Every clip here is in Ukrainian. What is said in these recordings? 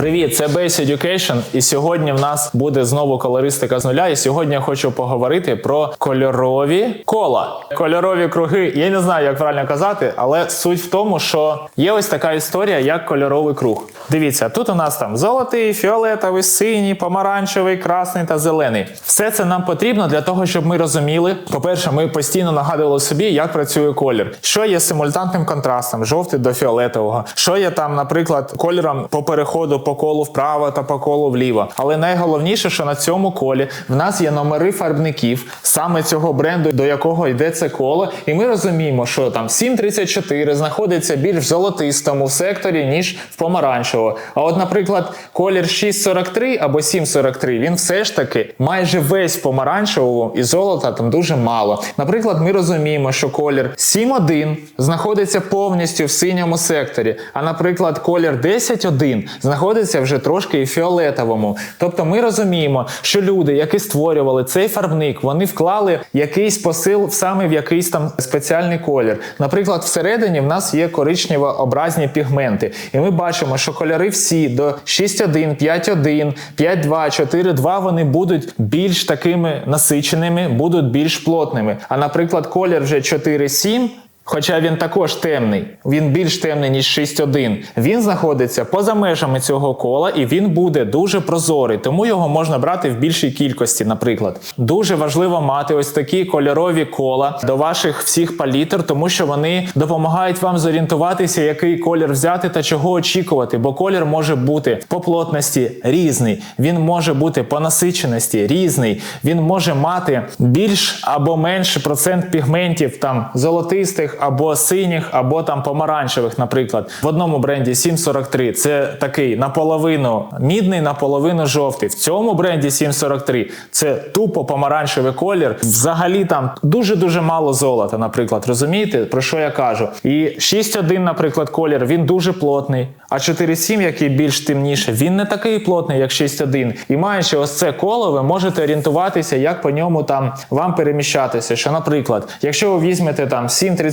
Привіт, це Base Education, і сьогодні в нас буде знову колористика з нуля. І сьогодні я хочу поговорити про кольорові кола. Кольорові круги. Я не знаю, як правильно казати, але суть в тому, що є ось така історія, як кольоровий круг. Дивіться, тут у нас там золотий, фіолетовий, синій, помаранчевий, красний та зелений. Все це нам потрібно для того, щоб ми розуміли. По-перше, ми постійно нагадували собі, як працює колір, що є симультантним контрастом, жовтий до фіолетового, що є там, наприклад, кольором по переходу по колу вправо та по колу вліво. Але найголовніше, що на цьому колі в нас є номери фарбників, саме цього бренду, до якого йде це коло, і ми розуміємо, що там 734 знаходиться більш в золотистому секторі, ніж в помаранчевому. А от, наприклад, колір 643 або 743, він все ж таки майже весь в помаранчевому і золота там дуже мало. Наприклад, ми розуміємо, що колір 7.1 знаходиться повністю в синьому секторі, а наприклад, колір 10.1 знаходиться вже трошки і фіолетовому. Тобто ми розуміємо, що люди, які створювали цей фарбник, вони вклали якийсь посил саме в якийсь там спеціальний колір. Наприклад, всередині в нас є коричнево-образні пігменти, і ми бачимо, що кольори всі до 6.1, 5.1, 5.2, 4.2 вони будуть більш такими насиченими, будуть більш плотними. А наприклад, колір вже 4.7 Хоча він також темний, він більш темний, ніж 6.1. Він знаходиться поза межами цього кола і він буде дуже прозорий, тому його можна брати в більшій кількості, наприклад. Дуже важливо мати ось такі кольорові кола до ваших всіх палітр, тому що вони допомагають вам зорієнтуватися, який колір взяти та чого очікувати, бо колір може бути по плотності різний, він може бути по насиченості різний, він може мати більш або менше процент пігментів там золотистих або синіх, або там помаранчевих, наприклад. В одному бренді 743 це такий наполовину мідний, наполовину жовтий. В цьому бренді 743 це тупо помаранчевий колір. Взагалі там дуже-дуже мало золота, наприклад. Розумієте, про що я кажу? І 6.1, наприклад, колір, він дуже плотний. А 4.7, який більш темніше, він не такий плотний, як 6.1. І маючи ось це коло, ви можете орієнтуватися, як по ньому там вам переміщатися. Що, наприклад, якщо ви візьмете там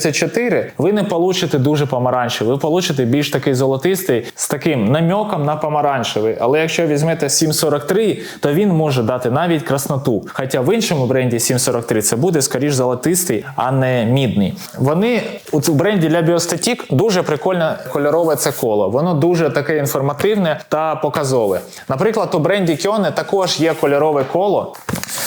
7.34, ви не получите дуже помаранчевий, ви получите більш такий золотистий з таким намьоком на помаранчевий. Але якщо візьмете 7.43, то він може дати навіть красноту. Хоча в іншому бренді 7.43 це буде скоріш золотистий, а не мідний. Вони у бренді для біостатік дуже прикольне кольорове це коло. Воно дуже таке інформативне та показове. Наприклад, у бренді Кьоне також є кольорове коло.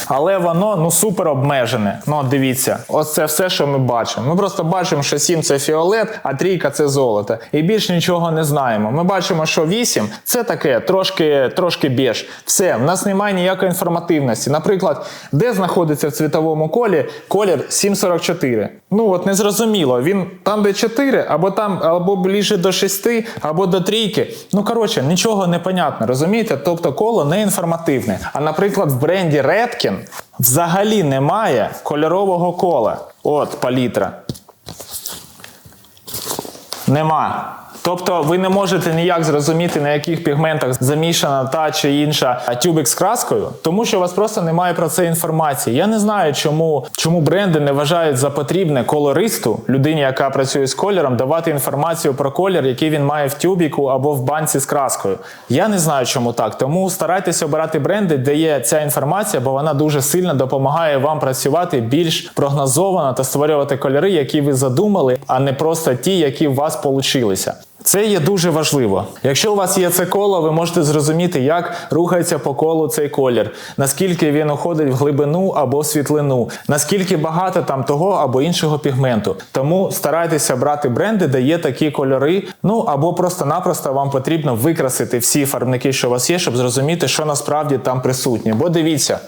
Але воно ну супер обмежене. Ну, дивіться, ось це все, що ми бачимо. Ми просто бачимо, що 7 це фіолет, а трійка це золото. І більш нічого не знаємо. Ми бачимо, що 8 це таке трошки трошки біж. Все, в нас немає ніякої інформативності. Наприклад, де знаходиться в цвітовому колі колір 744. Ну от незрозуміло. Він там, де 4, або там, або ближче до 6, або до трійки. Ну коротше, нічого не понятно, розумієте? Тобто коло не інформативне. А наприклад, в бренді Redken взагалі немає кольорового кола. От палітра. Нема. Тобто ви не можете ніяк зрозуміти, на яких пігментах замішана та чи інша тюбик з краскою, тому що у вас просто немає про це інформації. Я не знаю, чому, чому бренди не вважають за потрібне колористу, людині, яка працює з кольором, давати інформацію про колір, який він має в тюбіку або в банці з краскою. Я не знаю, чому так. Тому старайтеся обирати бренди, де є ця інформація, бо вона дуже сильно допомагає вам працювати більш прогнозовано та створювати кольори, які ви задумали, а не просто ті, які у вас получилися. Це є дуже важливо. Якщо у вас є це коло, ви можете зрозуміти, як рухається по колу цей колір, наскільки він уходить в глибину або світлину, наскільки багато там того або іншого пігменту. Тому старайтеся брати бренди, де є такі кольори. Ну або просто-напросто вам потрібно викрасити всі фарбники, що у вас є, щоб зрозуміти, що насправді там присутнє. Бо дивіться.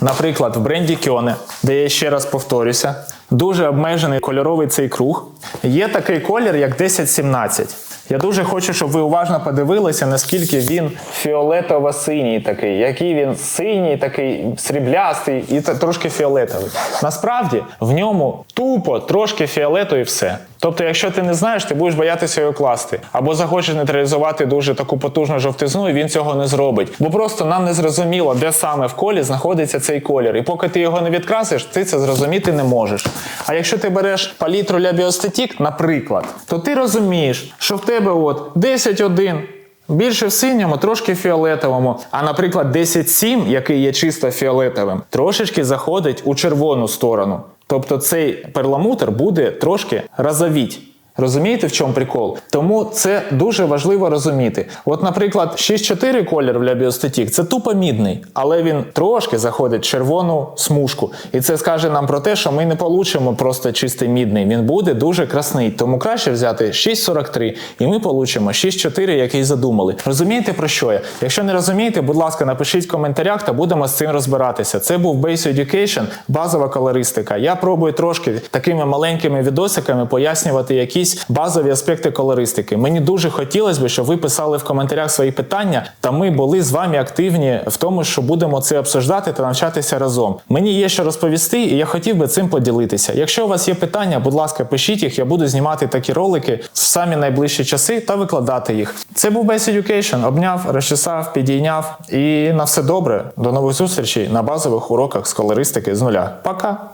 Наприклад, в бренді Кьоне, де я ще раз повторюся, дуже обмежений кольоровий цей круг. Є такий колір, як 1017. Я дуже хочу, щоб ви уважно подивилися, наскільки він фіолетово-синій такий, який він синій, такий сріблястий і трошки фіолетовий. Насправді в ньому тупо трошки фіолету і все. Тобто, якщо ти не знаєш, ти будеш боятися його класти. Або захочеш нейтралізувати дуже таку потужну жовтизну, і він цього не зробить. Бо просто нам не зрозуміло, де саме в колі знаходиться цей колір. І поки ти його не відкрасиш, ти це зрозуміти не можеш. А якщо ти береш палітру для біостатік, наприклад, то ти розумієш, що в тебе от 10.1 Більше в синьому, трошки фіолетовому. А, наприклад, 10.7, який є чисто фіолетовим, трошечки заходить у червону сторону. Тобто цей перламутр буде трошки розовіть. Розумієте, в чому прикол? Тому це дуже важливо розуміти. От, наприклад, 6.4 колір в Лябіостатік це тупо мідний, але він трошки заходить в червону смужку. І це скаже нам про те, що ми не получимо просто чистий мідний. Він буде дуже красний. Тому краще взяти 6.43 і ми получимо 6.4, який задумали. Розумієте про що я? Якщо не розумієте, будь ласка, напишіть в коментарях та будемо з цим розбиратися. Це був Base Education, базова колористика. Я пробую трошки такими маленькими відосиками пояснювати якісь базові аспекти колористики. Мені дуже хотілося б, щоб ви писали в коментарях свої питання, та ми були з вами активні в тому, що будемо це обсуждати та навчатися разом. Мені є що розповісти, і я хотів би цим поділитися. Якщо у вас є питання, будь ласка, пишіть їх. Я буду знімати такі ролики в самі найближчі часи та викладати їх. Це був Base Education. Обняв, розчесав, підійняв. І на все добре. До нових зустрічей на базових уроках з колористики з нуля. Пока!